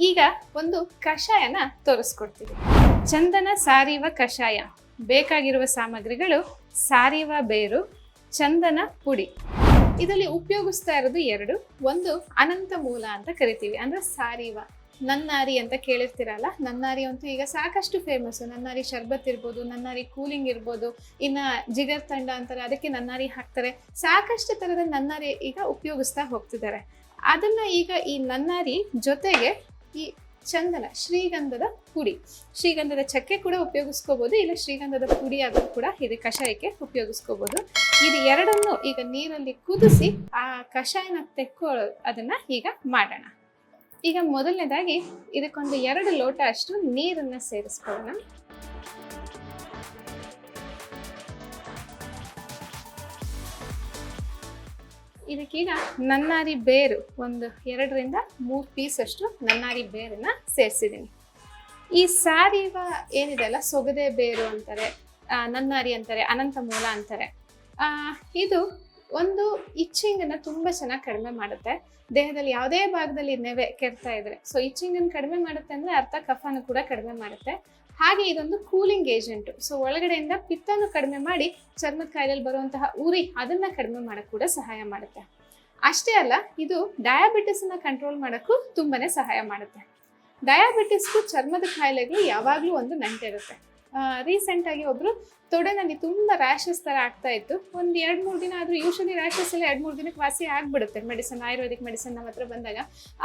ಈಗ ಒಂದು ಕಷಾಯನ ತೋರಿಸ್ಕೊಡ್ತೀವಿ. ಚಂದನ ಸಾರಿವ ಕಷಾಯ. ಬೇಕಾಗಿರುವ ಸಾಮಗ್ರಿಗಳು ಸಾರಿವ ಬೇರು, ಚಂದನ ಪುಡಿ. ಇದರಲ್ಲಿ ಉಪಯೋಗಿಸ್ತಾ ಇರೋದು ಎರಡು. ಒಂದು ಅನಂತ ಮೂಲ ಅಂತ ಕರಿತೀವಿ. ಅಂದ್ರೆ ಸಾರಿವ. ನನ್ನಾರಿ ಅಂತ ಕೇಳಿರ್ತೀರಲ್ಲ? ನನ್ನಾರಿ ಅಂತೂ ಈಗ ಸಾಕಷ್ಟು ಫೇಮಸ್ ನನ್ನಾರಿ ಶರ್ಬತ್ ಇರ್ಬೋದು, ನನ್ನಾರಿ ಕೂಲಿಂಗ್ ಇರ್ಬೋದು, ಇನ್ನ ಜಿಗರ್ ತಂಡ ಅಂತಾರೆ, ಅದಕ್ಕೆ ನನ್ನಾರಿ ಹಾಕ್ತಾರೆ. ಸಾಕಷ್ಟು ತರದ ನನ್ನಾರಿ ಈಗ ಉಪಯೋಗಿಸ್ತಾ ಹೋಗ್ತಿದ್ದಾರೆ. ಅದನ್ನ ಈಗ ಈ ನನ್ನಾರಿ ಜೊತೆಗೆ ಈ ಚಂದನ, ಶ್ರೀಗಂಧದ ಪುಡಿ. ಶ್ರೀಗಂಧದ ಚಕ್ಕೆ ಕೂಡ ಉಪಯೋಗಿಸ್ಕೋಬಹುದು ಇಲ್ಲ ಶ್ರೀಗಂಧದ ಪುಡಿ ಆದರೂ ಕೂಡ ಇದು ಕಷಾಯಕ್ಕೆ ಉಪಯೋಗಿಸ್ಕೋಬಹುದು ಇದು ಎರಡನ್ನು ಈಗ ನೀರಲ್ಲಿ ಕುದಿಸಿ, ಆ ಕಷಾಯನ ತೆಕ್ಕೊಳ್ಳೋ ಅದನ್ನ ಈಗ ಮಾಡೋಣ. ಈಗ ಮೊದಲನೇದಾಗಿ ಇದಕ್ಕೊಂದು ಎರಡು ಲೋಟ ಅಷ್ಟು ನೀರನ್ನ ಸೇರಿಸ್ಕೊಳ್ಳೋಣ. ಇದಕ್ಕೀಗ ನನ್ನಾರಿ ಬೇರು ಒಂದು ಎರಡರಿಂದ ಮೂರು ಪೀಸ್ ಅಷ್ಟು ನನ್ನಾರಿ ಬೇರನ್ನ ಸೇರಿಸಿದ್ದೀನಿ. ಈ ಸಾರಿವ ಏನಿದೆ ಅಲ್ಲ ಸೊಗದೆ ಬೇರು ಅಂತಾರೆ ನನ್ನಾರಿ ಅಂತಾರೆ, ಅನಂತ ಮೂಲ ಅಂತಾರೆ. ಇದು ಒಂದು ಇಚ್ಚಿಂಗನ್ನು ತುಂಬಾ ಚೆನ್ನಾಗಿ ಕಡಿಮೆ ಮಾಡುತ್ತೆ. ದೇಹದಲ್ಲಿ ಯಾವುದೇ ಭಾಗದಲ್ಲಿ ನೆವೆ ಕೆಡ್ತಾ ಇದ್ರೆ ಸೊ ಇಚ್ಚಿಂಗನ್ನು ಕಡಿಮೆ ಮಾಡುತ್ತೆ ಅಂದರೆ ಅರ್ಥ ಕಫನ ಕೂಡ ಕಡಿಮೆ ಮಾಡುತ್ತೆ. ಹಾಗೆ ಇದೊಂದು ಕೂಲಿಂಗ್ ಏಜೆಂಟ್ ಸೊ ಒಳಗಡೆಯಿಂದ ಪಿತ್ತನ್ನು ಕಡಿಮೆ ಮಾಡಿ ಚರ್ಮದ ಕಾಯಿಲೆಯಲ್ಲಿ ಬರುವಂತಹ ಉರಿ ಅದನ್ನ ಕಡಿಮೆ ಮಾಡಕ್ ಕೂಡ ಸಹಾಯ ಮಾಡುತ್ತೆ. ಅಷ್ಟೇ ಅಲ್ಲ, ಇದು ಡಯಾಬಿಟಿಸ್ ಕಂಟ್ರೋಲ್ ಮಾಡಕ್ಕೂ ತುಂಬಾನೇ ಸಹಾಯ ಮಾಡುತ್ತೆ. ಡಯಾಬಿಟಿಸ್ಗೂ ಚರ್ಮದ ಕಾಯಿಲೆಗೂ ಯಾವಾಗಲೂ ಒಂದು ನಂಟಿರುತ್ತೆ. ರೀಸೆಂಟ್ ಆಗಿ ಒಬ್ರು ತೊಡೆನಲ್ಲಿ ತುಂಬ ರ್ಯಾಷಸ್ ತರ ಆಗ್ತಾ ಇತ್ತು. ಒಂದ್ ಎರಡ್ ಮೂರ್ ದಿನ ಆದ್ರೂ ಯೂಶಲಿ ರ್ಯಾಷಸ್ ಎಲ್ಲ ಎರಡ್ ಮೂರ್ ದಿನಕ್ಕೆ ವಾಸಿ ಆಗ್ಬಿಡುತ್ತೆ ಮೆಡಿಸನ್ ಆಯುರ್ವೇದಿಕ್ ಮೆಡಿಸನ್ ನಮ್ಮ ಹತ್ರ ಬಂದಾಗ.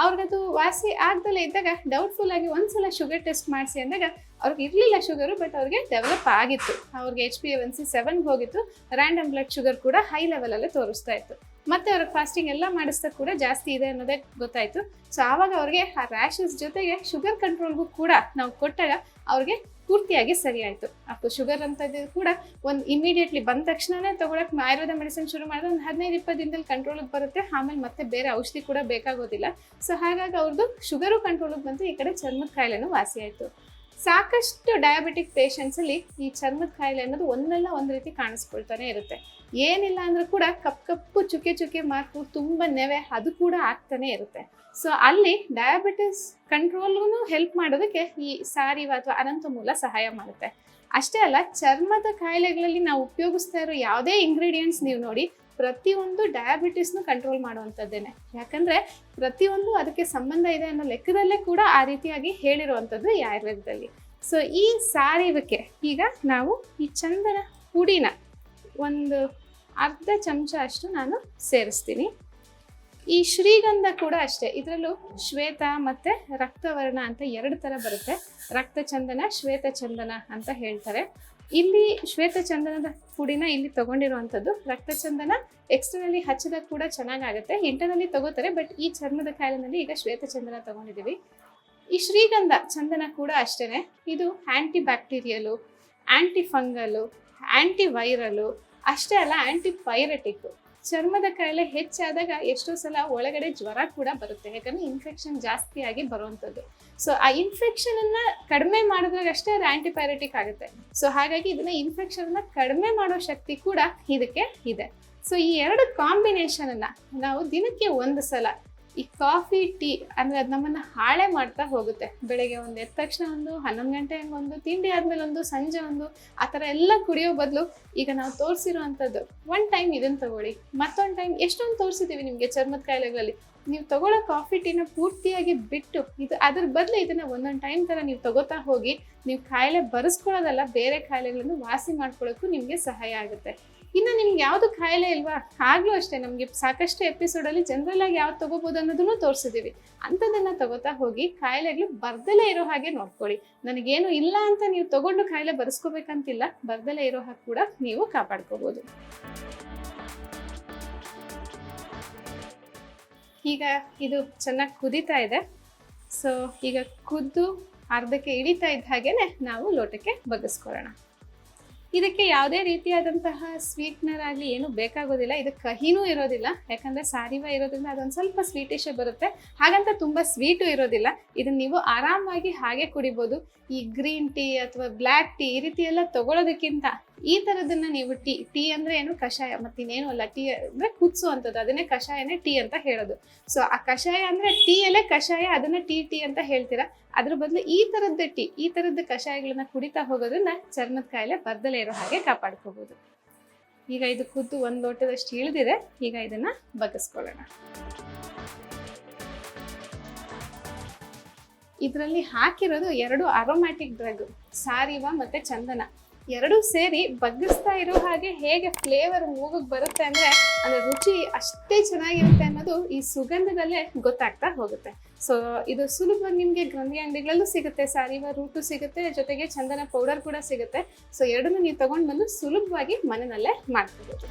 ಅವ್ರಿಗದು ವಾಸಿ ಆಗ್ದಲೇ ಇದ್ದಾಗ ಡೌಟ್ಫುಲ್ ಆಗಿ ಒಂದ್ಸಲ ಶುಗರ್ ಟೆಸ್ಟ್ ಮಾಡಿಸಿ ಅಂದಾಗ ಅವ್ರಿಗೆ ಇರಲಿಲ್ಲ ಶುಗರು ಬಟ್ ಅವ್ರಿಗೆ ಡೆವಲಪ್ ಆಗಿತ್ತು. ಅವ್ರಿಗೆ ಎಚ್ ಪಿ ಎನ್ ಸಿ ಸೆವೆನ್ಗೆ ಹೋಗಿತ್ತು. ರ್ಯಾಂಡಮ್ ಬ್ಲಡ್ ಶುಗರ್ ಕೂಡ ಹೈ ಲೆವೆಲ್ ಅಲ್ಲೇ ತೋರಿಸ್ತಾ ಇತ್ತು. ಮತ್ತೆ ಅವ್ರಿಗೆ ಫಾಸ್ಟಿಂಗ್ ಎಲ್ಲ ಮಾಡಿಸ್ತಾ ಕೂಡ ಜಾಸ್ತಿ ಇದೆ ಅನ್ನೋದೇ ಗೊತ್ತಾಯ್ತು. ಸೊ ಆವಾಗ ಅವ್ರಿಗೆ ಆ ರ್ಯಾಷಸ್ ಜೊತೆಗೆ ಶುಗರ್ ಕಂಟ್ರೋಲ್ಗೂ ಕೂಡ ನಾವು ಕೊಟ್ಟಾಗ ಅವ್ರಿಗೆ ಪೂರ್ತಿಯಾಗಿ ಸರಿ ಆಯಿತು. ಅಪ್ಪ ಶುಗರ್ ಅಂತ ಕೂಡ ಒಂದು ಇಮಿಡಿಯೇಟ್ಲಿ ಬಂದ ತಕ್ಷಣನೇ ತಗೊಳಕ್ ಆಯುರ್ವೇದ ಮೆಡಿಸಿನ್ ಶುರು ಮಾಡಿದ್ರೆ ಒಂದು ಹದಿನೈದು, ಇಪ್ಪತ್ತು ದಿನದಲ್ಲಿ ಕಂಟ್ರೋಲಿಗೆ ಬರುತ್ತೆ. ಆಮೇಲೆ ಮತ್ತೆ ಬೇರೆ ಔಷಧಿ ಕೂಡ ಬೇಕಾಗೋದಿಲ್ಲ. ಸೊ ಹಾಗಾಗಿ ಅವ್ರದ್ದು ಶುಗರು ಕಂಟ್ರೋಲಿಗೆ ಬಂತು. ಈ ಕಡೆ ಚರ್ಮದ ಕಾಯಿಲೆನೂ ವಾಸಿ ಆಯ್ತು. ಸಾಕಷ್ಟು ಡಯಾಬಿಟಿಕ್ ಪೇಷಂಟ್ಸ್ ಅಲ್ಲಿ ಈ ಚರ್ಮದ ಕಾಯಿಲೆ ಅನ್ನೋದು ಒಂದಲ್ಲ ಒಂದು ರೀತಿ ಕಾಣಿಸ್ಕೊಳ್ತಾನೆ ಇರುತ್ತೆ. ಏನಿಲ್ಲ ಅಂದರೂ ಕೂಡ ಕಪ್ ಕಪ್ಪು ಚುಕ್ಕೆ ಚುಕ್ಕೆ ಮಾರ್ಕು ತುಂಬಾ ನೆವೆ ಅದು ಕೂಡ ಆಗ್ತಾನೆ ಇರುತ್ತೆ. ಸೊ ಅಲ್ಲಿ ಡಯಾಬಿಟಿಸ್ ಕಂಟ್ರೋಲ್ಗೂ ಹೆಲ್ಪ್ ಮಾಡೋದಕ್ಕೆ ಈ ಸಾರಿವ ಅಥವಾ ಅನಂತ ಮೂಲ ಸಹಾಯ ಮಾಡುತ್ತೆ. ಅಷ್ಟೇ ಅಲ್ಲ, ಚರ್ಮದ ಕಾಯಿಲೆಗಳಲ್ಲಿ ನಾವು ಉಪಯೋಗಿಸ್ತಾ ಇರೋ ಯಾವುದೇ ಇಂಗ್ರೀಡಿಯೆಂಟ್ಸ್ ನೀವು ನೋಡಿ, ಪ್ರತಿಯೊಂದು ಡಯಾಬಿಟಿಸ್ನು ಕಂಟ್ರೋಲ್ ಮಾಡುವಂಥದ್ದೇನೆ. ಯಾಕಂದರೆ ಪ್ರತಿಯೊಂದು ಅದಕ್ಕೆ ಸಂಬಂಧ ಇದೆ ಅನ್ನೋ ಲೆಕ್ಕದಲ್ಲೇ ಕೂಡ ಆ ರೀತಿಯಾಗಿ ಹೇಳಿರುವಂಥದ್ದು ಈ ಆಯುರ್ವೇದದಲ್ಲಿ. ಸೊ ಈ ಸಾರಿವಕ್ಕೆ ಈಗ ನಾವು ಈ ಚಂದನ ಪುಡಿನ ಒಂದು ಅರ್ಧ ಚಮಚ ಅಷ್ಟು ನಾನು ಸೇರಿಸ್ತೀನಿ. ಈ ಶ್ರೀಗಂಧ ಕೂಡ ಅಷ್ಟೇ. ಇದರಲ್ಲೂ ಶ್ವೇತ ಮತ್ತೆ ರಕ್ತವರ್ಣ ಅಂತ ಎರಡು ತರ ಬರುತ್ತೆ. ರಕ್ತ ಚಂದನ ಶ್ವೇತ ಚಂದನ ಅಂತ ಹೇಳ್ತಾರೆ. ಇಲ್ಲಿ ಶ್ವೇತ ಚಂದನದ ಪುಡಿನ ಇಲ್ಲಿ ತಗೊಂಡಿರುವಂಥದ್ದು ರಕ್ತ ಚಂದನ ಎಕ್ಸ್ಟರ್ನಲ್ಲಿ ಹಚ್ಚದ ಕೂಡ ಚೆನ್ನಾಗಾಗುತ್ತೆ. ಇಂಟರ್ನಲ್ಲಿ ತಗೋತಾರೆ, ಬಟ್ ಈ ಚರ್ಮದ ಕಾಯಿಲೆನಲ್ಲಿ ಈಗ ಶ್ವೇತ ಚಂದನ ತಗೊಂಡಿದ್ದೀವಿ. ಈ ಶ್ರೀಗಂಧ ಚಂದನ ಕೂಡ ಅಷ್ಟೇ ಇದು anti bacterial anti fungal anti viral ಅಷ್ಟೇ ಅಲ್ಲ ಆ್ಯಂಟಿ ಪೈರೆಟಿಕ್ ಚರ್ಮದ ಕಾಯಿಲೆ ಹೆಚ್ಚಾದಾಗ ಎಷ್ಟೋ ಸಲ ಒಳಗಡೆ ಜ್ವರ ಕೂಡ ಬರುತ್ತೆ. ಯಾಕಂದ್ರೆ ಇನ್ಫೆಕ್ಷನ್ ಜಾಸ್ತಿ ಆಗಿ ಬರುವಂಥದ್ದು. ಸೊ ಆ ಇನ್ಫೆಕ್ಷನ್ ಅನ್ನ ಕಡಿಮೆ ಮಾಡಿದಾಗ ಅಷ್ಟೇ ಅದು ಆಂಟಿಬಯೋಟಿಕ್ ಆಗುತ್ತೆ. ಸೊ ಹಾಗಾಗಿ ಇದನ್ನ ಇನ್ಫೆಕ್ಷನ್ ಅನ್ನ ಕಡಿಮೆ ಮಾಡೋ ಶಕ್ತಿ ಕೂಡ ಇದಕ್ಕೆ ಇದೆ. ಸೊ ಈ ಎರಡು ಕಾಂಬಿನೇಷನ್ ಅನ್ನ ನಾವು ದಿನಕ್ಕೆ ಒಂದು ಸಲ ಈ ಕಾಫಿ, ಟೀ ಅಂದ್ರೆ ಅದು ನಮ್ಮನ್ನ ಹಾಳೆ ಮಾಡ್ತಾ ಹೋಗುತ್ತೆ. ಬೆಳಗ್ಗೆ ಒಂದು ಎದ್ದ ತಕ್ಷಣ ಒಂದು ಹನ್ನೊಂದು ಗಂಟೆ ಒಂದು ತಿಂಡಿ ಆದಮೇಲೆ ಒಂದು ಸಂಜೆ ಒಂದು ಆ ಥರ ಎಲ್ಲ ಕುಡಿಯೋ ಬದಲು ಈಗ ನಾವು ತೋರಿಸಿರುವಂಥದ್ದು ಒನ್ ಟೈಮ್ ಇದನ್ನು ತಗೊಳ್ಳಿ. ಮತ್ತೊಂದು ಟೈಮ್ ಎಷ್ಟೊಂದು ತೋರಿಸಿದ್ದೀವಿ ನಿಮಗೆ ಚರ್ಮದ ಕಾಯಿಲೆಗಳಲ್ಲಿ. ನೀವು ತಗೊಳ್ಳೋ ಕಾಫಿ, ಟೀನ ಪೂರ್ತಿಯಾಗಿ ಬಿಟ್ಟು ಇದು ಅದ್ರ ಬದಲು ಇದನ್ನ ಒಂದೊಂದು ಟೈಮ್ ಥರ ನೀವು ತಗೋತಾ ಹೋಗಿ ನೀವು ಕಾಯಿಲೆ ಬರೆಸ್ಕೊಳ್ಳೋದಲ್ಲ ಬೇರೆ ಕಾಯಿಲೆಗಳನ್ನು ವಾಸಿ ಮಾಡ್ಕೊಳ್ಳೋಕ್ಕೂ ನಿಮಗೆ ಸಹಾಯ ಆಗುತ್ತೆ. ಇನ್ನು ನಿಮ್ಗೆ ಯಾವುದು ಖಾಯಿಲೆ ಇಲ್ವಾ? ಆಗ್ಲೂ ಅಷ್ಟೇ, ನಮಗೆ ಸಾಕಷ್ಟು ಎಪಿಸೋಡಲ್ಲಿ ಜನರಲ್ ಆಗಿ ಯಾವ್ದು ತಗೋಬಹುದು ಅನ್ನೋದನ್ನು ತೋರಿಸಿದೀವಿ. ಅಂಥದ್ದನ್ನು ತಗೋತಾ ಹೋಗಿ ಕಾಯಿಲೆಗಳು ಬರ್ದಲೇ ಇರೋ ಹಾಗೆ ನೋಡ್ಕೊಳ್ಳಿ. ನನಗೇನು ಇಲ್ಲ ಅಂತ ನೀವು ತಗೊಂಡು ಕಾಯಿಲೆ ಬರೆಸ್ಕೋಬೇಕಂತಿಲ್ಲ, ಬರ್ದಲೇ ಇರೋ ಹಾಗೆ ಕೂಡ ನೀವು ಕಾಪಾಡ್ಕೋಬಹುದು ಈಗ ಇದು ಚೆನ್ನಾಗಿ ಕುದೀತಾ ಇದೆ. ಸೊ ಈಗ ಕುದ್ದು ಅರ್ಧಕ್ಕೆ ಇಳಿತಾ ಇದ್ದ ಹಾಗೇನೆ ನಾವು ಲೋಟಕ್ಕೆ ಬಗ್ಗಿಸ್ಕೊಳ್ಳೋಣ. ಇದಕ್ಕೆ ಯಾವುದೇ ರೀತಿಯಾದಂತಹ ಸ್ವೀಟ್ನರ್ ಆಗಲಿ ಏನು ಬೇಕಾಗೋದಿಲ್ಲ. ಇದು ಕಹಿನೂ ಇರೋದಿಲ್ಲ. ಯಾಕಂದರೆ ಸಾರಿವ ಇರೋದ್ರಿಂದ ಅದೊಂದು ಸ್ವಲ್ಪ ಸ್ವೀಟಿಶೇ ಬರುತ್ತೆ. ಹಾಗಂತ ತುಂಬ ಸ್ವೀಟು ಇರೋದಿಲ್ಲ. ಇದನ್ನು ನೀವು ಆರಾಮಾಗಿ ಹಾಗೆ ಕುಡಿಬೋದು. ಈ ಗ್ರೀನ್ ಟೀ ಅಥವಾ ಬ್ಲ್ಯಾಕ್ ಟೀ ಈ ರೀತಿ ಎಲ್ಲ ತಗೊಳ್ಳೋದಕ್ಕಿಂತ ಈ ತರದನ್ನ ನೀವು ಟೀ ಟೀ ಅಂದ್ರೆ ಏನು? ಕಷಾಯ. ಮತ್ತಿನ್ನೇನು ಅಲ್ಲ, ಟೀ ಅಂದ್ರೆ ಕುದಿಸು ಅಂತದ್ದು. ಅದನ್ನೇ ಕಷಾಯನೇ ಟೀ ಅಂತ ಹೇಳೋದು. ಸೊ ಆ ಕಷಾಯ ಅಂದ್ರೆ ಟೀಯಲ್ಲೇ ಕಷಾಯ, ಅದನ್ನ ಟೀ ಟೀ ಅಂತ ಹೇಳ್ತೀರಾ? ಅದ್ರ ಬದಲು ಈ ತರದ್ದ ಟೀ, ಈ ತರದ್ದು ಕಷಾಯಗಳನ್ನ ಕುಡಿತಾ ಹೋಗೋದನ್ನ ಚರ್ಮದ ಕಾಯಿಲೆ ಬರ್ದಲೇ ಇರೋ ಹಾಗೆ ಕಾಪಾಡ್ಕೋಬಹುದು ಈಗ ಇದು ಕುದ್ದು ಒಂದು ಲೋಟದಷ್ಟು ಇಳಿದಿದೆ. ಈಗ ಇದನ್ನ ಬಗ್ಗಿಸ್ಕೊಳ್ಳೋಣ ಇದರಲ್ಲಿ ಹಾಕಿರೋದು ಎರಡು ಅರೋಮ್ಯಾಟಿಕ್ ಡ್ರಗ್ ಸಾರಿವ ಮತ್ತೆ ಚಂದನ. ಎರಡೂ ಸೇರಿ ಬಗ್ಗಿಸ್ತಾ ಇರೋ ಹಾಗೆ ಹೇಗೆ ಫ್ಲೇವರ್ ಮೂಗಿಗೆ ಬರುತ್ತೆ ಅಂದ್ರೆ ಅದರ ರುಚಿ ಅಷ್ಟೇ ಚೆನ್ನಾಗಿರುತ್ತೆ ಅನ್ನೋದು ಈ ಸುಗಂಧದಲ್ಲೇ ಗೊತ್ತಾಗ್ತಾ ಹೋಗುತ್ತೆ. ಸೊ ಇದು ಸುಲಭವಾಗಿ ನಿಮಗೆ ಗ್ರಂಥಿ ಅಂಗಡಿಗಳಲ್ಲೂ ಸಿಗುತ್ತೆ ಸಾರಿವ ರೂಟು ಸಿಗುತ್ತೆ, ಜೊತೆಗೆ ಚಂದನ ಪೌಡರ್ ಕೂಡ ಸಿಗುತ್ತೆ. ಸೊ ಎರಡನ್ನೂ ನೀವು ತಗೊಂಡು ಬಂದು ಸುಲಭವಾಗಿ ಮನೆಯಲ್ಲೇ ಮಾಡ್ಕೋಬಹುದು